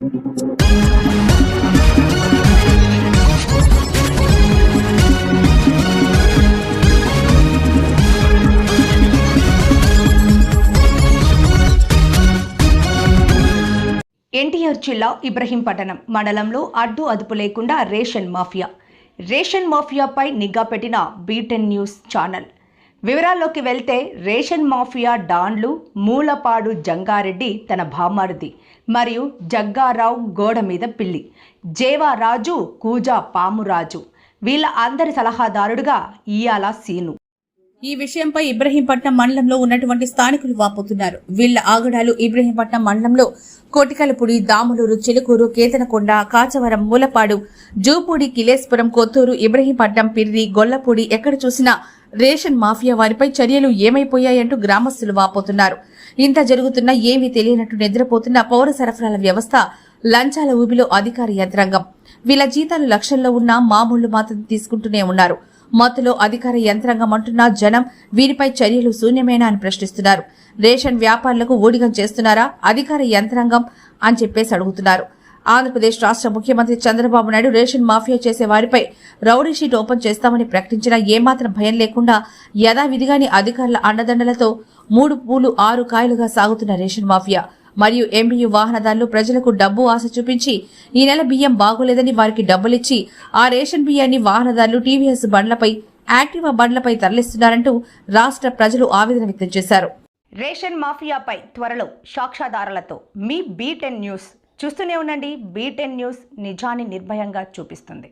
ఎన్టీఆర్ జిల్లా ఇబ్రహీంపట్నం మండలంలో అడ్డు అదుపు లేకుండా రేషన్ మాఫియా. రేషన్ మాఫియాపై నిఘా పెట్టిన బీటెన్ న్యూస్ ఛానల్. వివరాల్లోకి వెళ్తే రేషన్ మాఫియా డాన్లు మూలపాడు జంగారెడ్డి తన భామారిది మరియు జగ్గారావు గోడ మీద పిల్లి. జేవారాజు కూజా పామురాజు. వీళ్ళ అందరి సలహాదారుడుగా ఇయాల సీను. ఈ విషయంపై ఇబ్రహీంపట్నం మండలంలో ఉన్నటువంటి స్థానికులు వాపోతున్నారు. వీళ్ళ ఆగడాలు ఇబ్రహీంపట్నం మండలంలో కోటికలపూడి దాములూరు చిలుకూరు కేతనకొండ కాచవరం మూలపాడు జూపూడి కిలేస్పురం కొత్తూరు ఇబ్రహీంపట్నం పిర్రి గొల్లపూడి ఎక్కడ చూసినా రేషన్ మాఫియా వారిపై చర్యలు ఏమైపోయాయంటూ గ్రామస్తులు వాపోతున్నారు. ఇంత జరుగుతున్నా ఏమీ తెలియనట్టు నిద్రపోతున్న పౌర సరఫరాల వ్యవస్థ లంచాల ఊబిలో అధికార యంత్రాంగం. వీళ్ళ జీతాలు లక్షల్లో ఉన్నా మామూళ్ళు మాత్రం తీసుకుంటూనే ఉన్నారు. మత్తులో అధికార యంత్రాంగం అంటున్న జనం వీరిపై చర్యలు శూన్యమేనా అని ప్రశ్నిస్తున్నారు. రేషన్ వ్యాపారులకు ఊడిగం చేస్తున్నారా? అధికార యంత్రాంగం అని చెప్పేసి అడుగుతున్నారు. ఆంధ్రప్రదేశ్ రాష్ట్ర ముఖ్యమంత్రి చంద్రబాబు నాయుడు రేషన్ మాఫియా చేసే వారిపై రౌడీ షీట్ ఓపెన్ చేస్తామని ప్రకటించినా ఏమాత్రం భయం లేకుండా యథావిధిగాని అధికారుల అండదండలతో మూడు పూలు ఆరు కాయలుగా సాగుతున్న రేషన్ మాఫియా. మరియు ఎంబీయూ వాహనదారులు ప్రజలకు డబ్బు ఆశ చూపించి ఈ నెల బియ్యం బాగోలేదని వారికి డబ్బులిచ్చి ఆ రేషన్ బియ్యాన్ని వాహనదారులు టీవీఎస్ బండ్లపై యాక్టివా బండ్లపై తరలిస్తున్నారంటూ రాష్ట్ర ప్రజలు ఆవేదన వ్యక్తం చేశారు. రేషన్ మాఫియాపై త్వరలో సాక్ష్యాధారాలతో మీ బీటెన్ న్యూస్ చూస్తూనే ఉండండి. బీటెన్ న్యూస్ నిజాన్ని నిర్భయంగా చూపిస్తుంది.